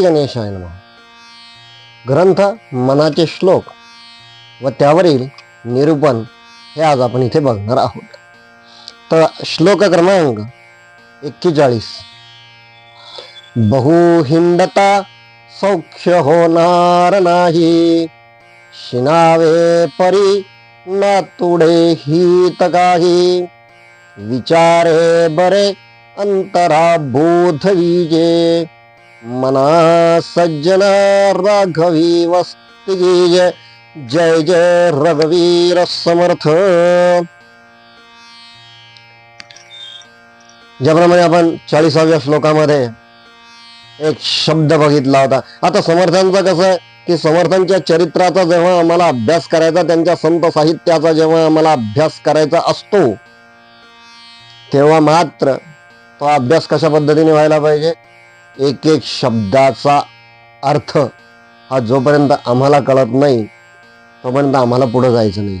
श्री गणेशाय नम ग्रंथ मनाचे श्लोक व त्यावरील निरूपण हे आज आपण इथे बघणार आहोत. तर श्लोक क्रमांक एक्केचाळीस. बहुहिंडता सौख्य होणार नाही. शिनावे परी ना तुडे हित काही. विचारे बरे अंतरा बोध विजे. मना सज्जना राघवी वस्ती जय जय जय रघुवीर समर्थ। ज्याप्रमाणे आपण चाळीसाव्या श्लोकामध्ये एक शब्द बघितला होता. आता समर्थांचं कसं आहे की समर्थांच्या चरित्राचा जेव्हा आम्हाला अभ्यास करायचा त्यांच्या संत साहित्याचा जेव्हा आम्हाला अभ्यास करायचा असतो तेव्हा मात्र तो अभ्यास कशा पद्धतीने व्हायला पाहिजे? एक एक शब्दाचा अर्थ हा जोपर्यंत आम्हाला कळत नाही तोपर्यंत आम्हाला पुढे जायचं नाही.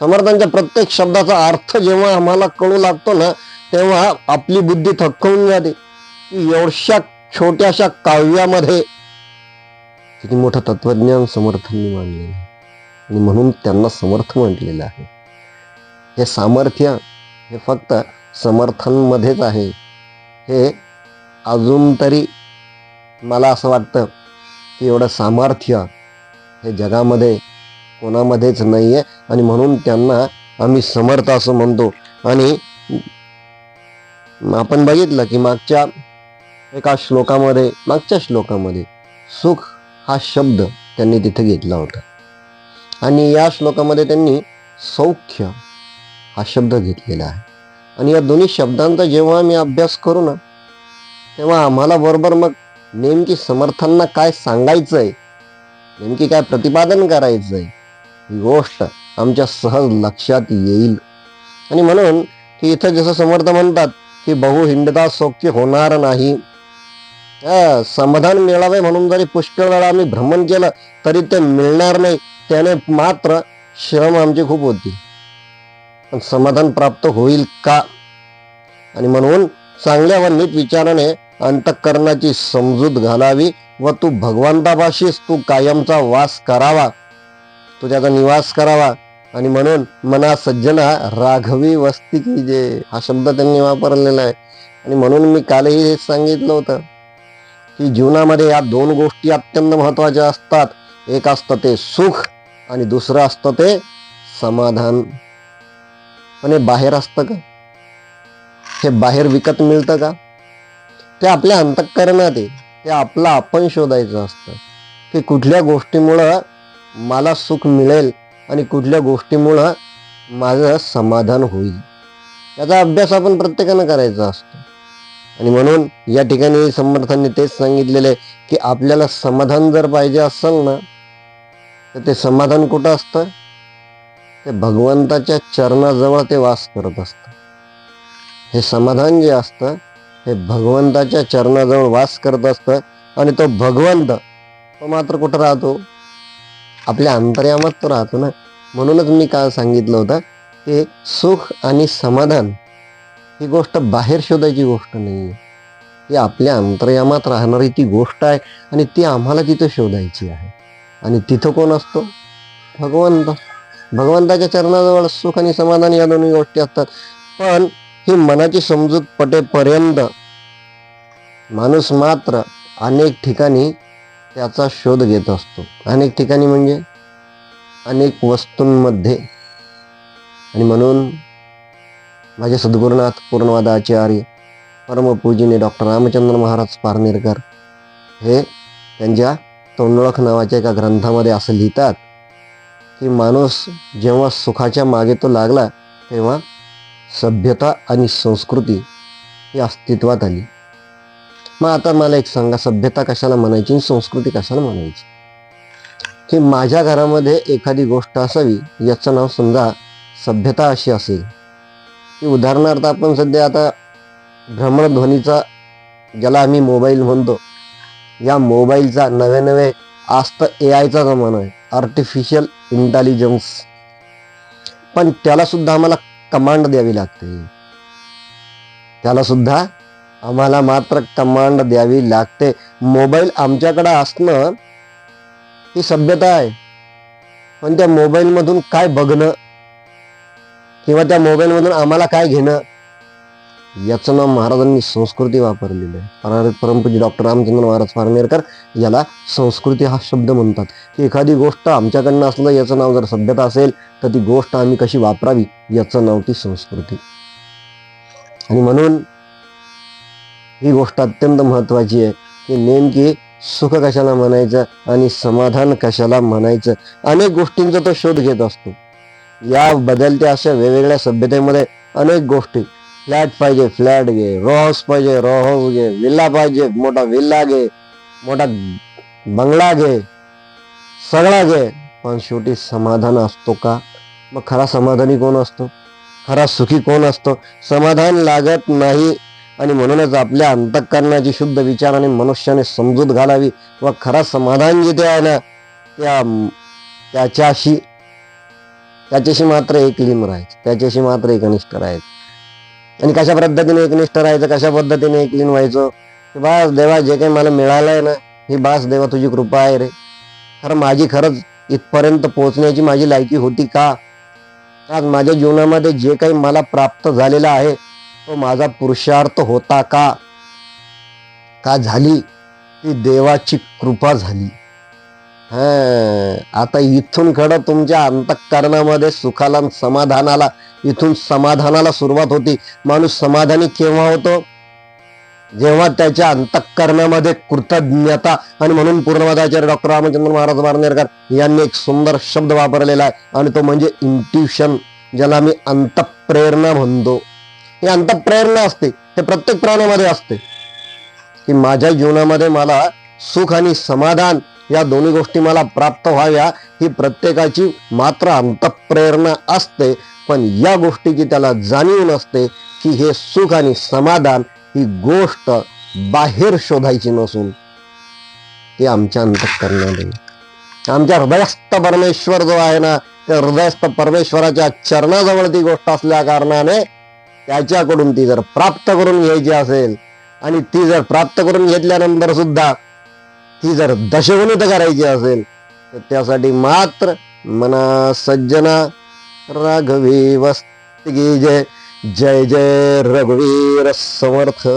समर्थांच्या प्रत्येक शब्दाचा अर्थ जेव्हा आम्हाला कळू लागतो ना तेव्हा आपली बुद्धी थक्कवून जाते. की एवढ्या छोट्याशा काव्यामध्ये किती मोठं तत्वज्ञान समर्थांनी मांडलेलं आहे. आणि म्हणून त्यांना समर्थ म्हटलेलं आहे. हे सामर्थ्य हे फक्त समर्थांमध्येच आहे. हे अजून तरी मला असं वाटतं की एवढं सामर्थ्य हे जगामध्ये कोणामध्येच नाही आहे आणि म्हणून त्यांना आम्ही समर्थ असं म्हणतो. आणि आपण बघितलं की मागच्या एका श्लोकामध्ये मागच्या श्लोकामध्ये सुख हा शब्द त्यांनी तिथे घेतला होता. आणि या श्लोकामध्ये त्यांनी सौख्य हा शब्द घेतलेला आहे. आणि या दोन्ही शब्दांचा जेव्हा आम्ही अभ्यास करू ना तेव्हा आम्हाला बरोबर मग नेमकी समर्थांना काय सांगायचं आहे नेमकी काय प्रतिपादन करायचं आहे ही गोष्ट आमच्या सहज लक्षात येईल. आणि म्हणून की इथं जसं समर्थ म्हणतात की बहु हिंडता सौख्य होणार नाही. समाधान मिळावे म्हणून जरी पुष्कळ वेळा आम्ही भ्रमण केलं तरी ते मिळणार नाही. त्याने मात्र श्रम आमची खूप होती. पण समाधान प्राप्त होईल का? आणि म्हणून चांगल्या व नीट विचाराने अंतःकरणाची समजूत घालावी व तू भगवंतापाशीच तू कायमचा वास करावा. तू त्याचा निवास करावा. आणि म्हणून मना सज्जना राघवी वस्ती की जे हा शब्द त्यांनी वापरलेला आहे. आणि म्हणून मी कालही हे सांगितलं होतं की जीवनामध्ये या दोन गोष्टी अत्यंत महत्त्वाच्या असतात. एक असतं ते सुख आणि दुसरं असतं ते समाधान. पण हे बाहेर असतं का? हे बाहेर विकत मिळतं का? ते आपल्या अंतःकरणात आहे. ते आपलं आपण शोधायचं असतं. की कुठल्या गोष्टीमुळं मला सुख मिळेल आणि कुठल्या गोष्टीमुळं माझं समाधान होईल. याचा अभ्यास आपण प्रत्येकानं करायचा असतो. आणि म्हणून या ठिकाणी समर्थांनी तेच सांगितलेलं आहे की आपल्याला समाधान जर पाहिजे असेल ना तर ते समाधान कुठं असतं? ते भगवंताच्या चरणाजवळ ते वास करत असतं. हे समाधान जे असतं हे भगवंताच्या चरणाजवळ वास करत असतं आणि तो भगवंत तो मात्र कुठं राहतो? आपल्या अंतर्यामात तो राहतो ना? म्हणूनच मी काल सांगितलं होतं की सुख आणि समाधान ही गोष्ट बाहेर शोधायची गोष्ट नाही आहे ही आपल्या अंतर्यामात राहणारी ती गोष्ट आहे आणि ती आम्हाला तिथं शोधायची आहे. आणि तिथं कोण असतो? भगवंत. भगवंताच्या चरणाजवळ सुख आणि समाधान या दोन्ही गोष्टी असतात. पण ही मनाची समजूत पटेपर्यंत माणूस मात्र अनेक ठिकाणी त्याचा शोध घेत असतो. अनेक ठिकाणी म्हणजे? अनेक वस्तूंमध्ये. आणि म्हणून माझे सद्गुरुनाथ पूर्णवाद आचार्य डॉक्टर रामचंद्र महाराज पारनेरकर हे त्यांच्या तोंडोळख नावाच्या एका ग्रंथामध्ये असं लिहितात की माणूस जेव्हा सुखाच्या मागे तो लागला तेव्हा सभ्यता आणि संस्कृती ही अस्तित्वात आली. मग आता मला एक सांगा सभ्यता कशाला म्हणायची आणि संस्कृती कशाला म्हणायची? की माझ्या घरामध्ये एखादी गोष्ट असावी याचं नाव समजा सभ्यता अशी असेल. की उदाहरणार्थ आपण सध्या आता भ्रमणध्वनीचा ज्याला आम्ही मोबाईल म्हणतो या मोबाईलचा नवे नवे आस्त ए आयचा जमाना आहे आर्टिफिशियल इंटेलिजन्स पण त्याला सुद्धा आम्हाला कमांड द्यावी लागते. त्याला सुद्धा आम्हाला मात्र कमांड द्यावी लागते. मोबाईल आमच्याकडे असणं ही सभ्यता आहे. पण त्या मोबाईलमधून काय बघणं? किंवा त्या मोबाईलमधून आम्हाला काय घेणं? याचं नाव महाराजांनी संस्कृती वापरलेलं आहे. परा- परमपूज्य डॉक्टर रामचंद्र महाराज फारनेरकर याला संस्कृती हा शब्द म्हणतात. की एखादी गोष्ट आमच्याकडनं असलं याचं नाव जर सभ्यता असेल तर ती गोष्ट आम्ही कशी वापरावी याचं नाव ती संस्कृती. आणि म्हणून ही गोष्ट अत्यंत महत्वाची आहे की नेमकी सुख कशाला म्हणायचं आणि समाधान कशाला म्हणायचं अनेक गोष्टींचा तो शोध घेत असतो. या बदलत्या अशा वेगवेगळ्या सभ्यतेमध्ये अनेक गोष्टी फ्लॅट पाहिजे फ्लॅट घे. रो हाऊस पाहिजे रॉ हाऊस घे. विल्ला पाहिजे मोठा विल्ला घे. मोठा बंगला घे. सगळा घे. पण शेवटी समाधान असतो का? मग खरा समाधानी कोण असतो? खरा सुखी कोण असतो? समाधान लागत नाही. आणि म्हणूनच आपल्या अंतःकरणाची शुद्ध विचार आणि मनुष्याने समजूत घालावी व खरा समाधान जिथे आहे ना त्या त्याच्याशी त्याच्याशी मात्र एकलीन राहायचं. त्याच्याशी मात्र एकनिष्ठ राहायचं. आणि कशा पद्धतीने एकनिष्ठ राहायचं कशा पद्धतीने एकलीन व्हायचं बास देवा जे काही मला मिळालंय ना ही बास देवा तुझी कृपा आहे रे. खरं माझी खरंच इथपर्यंत पोहोचण्याची माझी लायकी होती का? आज माझ्या जीवनामध्ये जे काही मला प्राप्त झालेलं आहे तो माझा पुरुषार्थ होता का? का झाली? ती देवाची कृपा झाली. हा आता इथून खडं तुमच्या अंतःकरणामध्ये सुखाला समाधानाला इथून समाधानाला सुरुवात होती. माणूस समाधानी केव्हा होतो? जेव्हा त्याच्या अंतःकरणामध्ये कृतज्ञता आणि म्हणून पूर्णवादाचार्य डॉक्टर रामचंद्र महाराज मारनेरकर यांनी एक सुंदर शब्द वापरलेला आहे आणि तो म्हणजे इंट्युशन ज्याला मी अंतप्रेरणा म्हणतो. ही अंतप्रेरणा असते हे प्रत्येक प्राण्यामध्ये असते. की माझ्या जीवनामध्ये मला सुख आणि समाधान या दोन्ही गोष्टी मला प्राप्त व्हाव्या ही प्रत्येकाची मात्र अंतप्रेरणा असते. पण या गोष्टीची त्याला जाणीव नसते की हे सुख आणि समाधान ही गोष्ट बाहेर शोधायची नसून ती आमच्या अंतःकरणामध्ये. आमच्या हृदयस्थ परमेश्वर जो आहे ना त्या हृदयस्थ परमेश्वराच्या चरणाजवळ ती गोष्ट असल्या कारणाने त्याच्याकडून ती जर प्राप्त करून घ्यायची असेल आणि ती जर प्राप्त करून घेतल्यानंतर सुद्धा ती जर दशगुणित करायची असेल तर त्यासाठी मात्र मना सज्जना राघवी वस्ती जय. जय जय रघुवीर समर्थ.